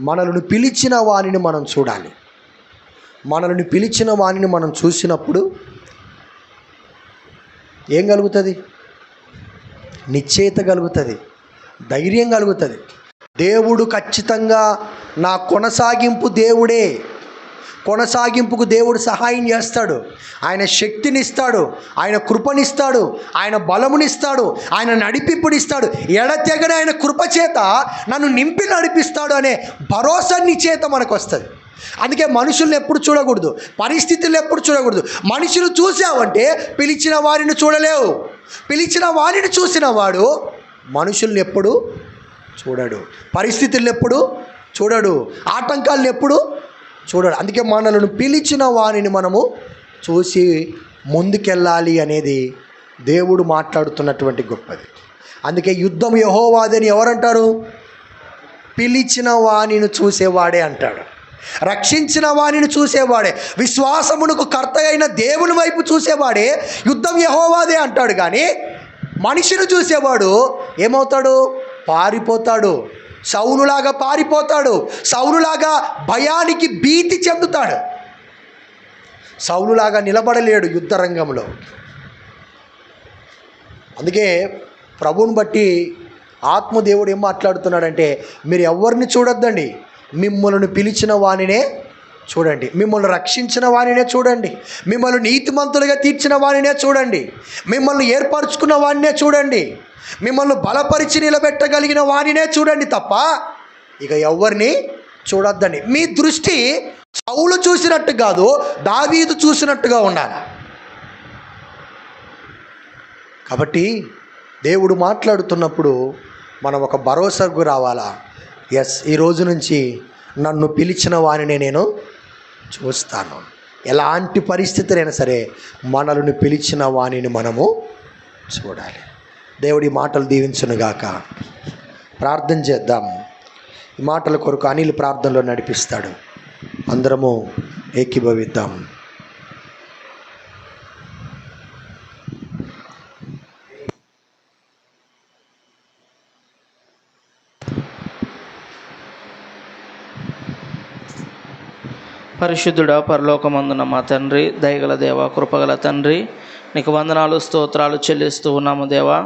మనల్ని పిలిచిన వాణిని మనం చూడాలి. మనల్ని పిలిచిన వాణిని మనం చూసినప్పుడు ఏం కలుగుతుంది? నిశ్చయిత కలుగుతుంది. ధైర్యం కలుగుతుంది. దేవుడు ఖచ్చితంగా నా కొనసాగింపు దేవుడే. కొనసాగింపుకు దేవుడు సహాయం చేస్తాడు. ఆయన శక్తినిస్తాడు ఆయన కృపనిస్తాడు ఆయన బలమునిస్తాడు ఆయన నడిపిప్పుడిస్తాడు ఎడతెగని ఆయన కృప చేత నన్ను నింపి నడిపిస్తాడు అనే భరోసా నిచేత మనకు వస్తుంది అందుకే మనుషుల్ని ఎప్పుడు చూడకూడదు. పరిస్థితులు ఎప్పుడు చూడకూడదు. మనుషులు చూసావంటే పిలిచిన వారిని చూడలేవు. పిలిచిన వారిని చూసిన వాడు మనుషుల్ని ఎప్పుడు చూడడు. పరిస్థితులను ఎప్పుడు చూడడు. ఆటంకాలను ఎప్పుడు చూడాలి అందుకే మనలను పిలిచిన వారిని మనము చూసి ముందుకెళ్ళాలి అనేది దేవుడు మాట్లాడుతున్నటువంటి గొప్పది. అందుకే యుద్ధం యహోవాదని ఎవరంటారు? పిలిచిన వాణిని చూసేవాడే అంటాడు. రక్షించిన వాణిని చూసేవాడే. విశ్వాసమునకు కర్త అయిన దేవుని వైపు చూసేవాడే యుద్ధం యహోవాదే అంటాడు. కానీ మనిషిని చూసేవాడు ఏమవుతాడు? పారిపోతాడు. సౌలులాగా పారిపోతాడు. సౌలులాగా భయానికి భీతి చెందుతాడు. సౌలులాగా నిలబడలేడు యుద్ధ రంగంలో అందుకే ప్రభువుని బట్టి ఆత్మదేవుడు ఏం మాట్లాడుతున్నాడంటే మీరు ఎవరిని చూడొద్దండి. మిమ్మల్ని పిలిచిన వానినే చూడండి. మిమ్మల్ని రక్షించిన వానినే చూడండి. మిమ్మల్ని నీతిమంతులుగా తీర్చిన వారినే చూడండి. మిమ్మల్ని ఏర్పరచుకున్న వానినే చూడండి. మిమ్మల్ని బలపరిచి నిలబెట్టగలిగిన వానినే చూడండి తప్ప ఇక ఎవరిని చూడొద్దండి. మీ దృష్టి సౌలు చూసినట్టు కాదు దావీదు చూసినట్టుగా ఉండాలి. కాబట్టి దేవుడు మాట్లాడుతున్నప్పుడు మనం ఒక భరోసాకు రావాలా? ఎస్ ఈ రోజు నుంచి నన్ను పిలిచిన వారిని నేను చూస్తాను. ఎలాంటి పరిస్థితులైనా సరే మనల్ని పిలిచిన వాణిని మనము చూడాలి. దేవుడి మాటలు దీవించునుగాక ప్రార్థన చేద్దాం. ఈ మాటల కొరకు అనిల్ ప్రార్థనలో నడిపిస్తాడు. అందరము ఏకీభవిద్దాం. పరిశుద్ధుడా పరలోకమందున మా తండ్రి దయగల దేవ కృపగల తండ్రి నీకు వందనాలు స్తోత్రాలు చెల్లిస్తూ ఉన్నాము దేవా.